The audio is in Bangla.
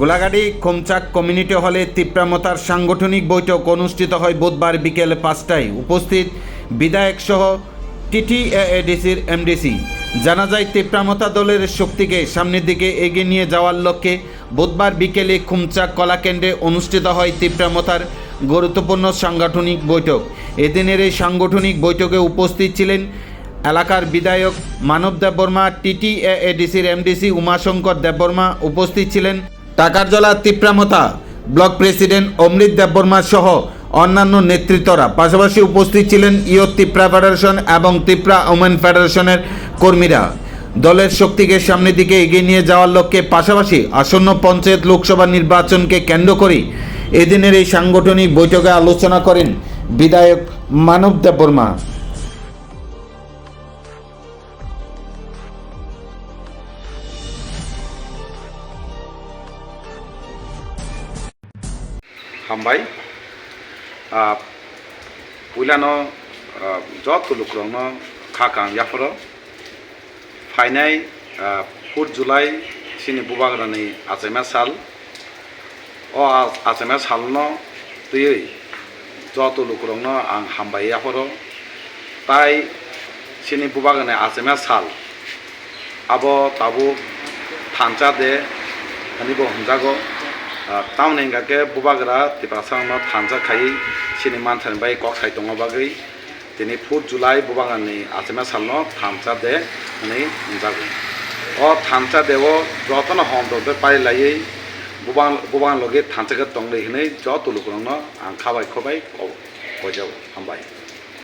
গোলাগাড়ি খোমচাক কমিউনিটি হলে তিপ্রামতার সাংগঠনিক বৈঠক অনুষ্ঠিত হয় বুধবার বিকেল পাঁচটায়। উপস্থিত বিধায়ক সহ টিটিএডিসির এমডিসি জানা যায়, তিপ্রামতা দলের শক্তিকে সামনের দিকে এগিয়ে নিয়ে যাওয়ার লক্ষ্যে বুধবার বিকেলে খুমচাক কলাকেন্দ্রে অনুষ্ঠিত হয় তিপ্রামতার গুরুত্বপূর্ণ সাংগঠনিক বৈঠক। এদিনের এই সাংগঠনিক বৈঠকে উপস্থিত ছিলেন এলাকার বিধায়ক মানব দেববর্মা টিটিএডিসির এমডিসি উমাশঙ্কর দেববর্মা। উপস্থিত ছিলেন টাকারজলা তিপ্রামতা, ব্লক প্রেসিডেন্ট অমৃত দেববর্মা সহ অন্যান্য নেতৃত্বরা। পাশাপাশি উপস্থিত ছিলেন ইয়ো তিপ্রা ফেডারেশন এবং তিপ্রা ওমেন ফেডারেশনের কর্মীরা। দলের শক্তিকে সামনের দিকে এগিয়ে নিয়ে যাওয়ার লক্ষ্যে পাশাপাশি আসন্ন পঞ্চায়েত লোকসভা নির্বাচনকে কেন্দ্র করে এদিনের এই সাংগঠনিক বৈঠকে আলোচনা করেন বিধায়ক মানব দেববর্মা। হামবাই পুইলানো যত লুকরংনো খাকাং ইয়াফর ফাইনাই ফুট জুলাই সিনি বুবাগ্রানি আচেমা সাল ও আচেমা সালনো তুই যত লুকরংনো আং হামবাই ইয়াফর তাই সিনি বুবাগ্রানি আচেমা সাল আব তাবু থানচা দে হানিব হামজাগো ताउन हिंगाके बुबाग्रा तिपासांनो थानजा खायै सिनि मानसानि बाय कक साइ दङ बागै दिनै फुट जुलाइ बुबागाननि आचेमा सालनो थामचा दे हनै हमजागो अ थामचा देव जतन हमदो पारि लायै बुबां बुबां लगे थानचाके दंलै हनै जत लुकुरंनो आं खाबाय खबाय कजाव हामबाय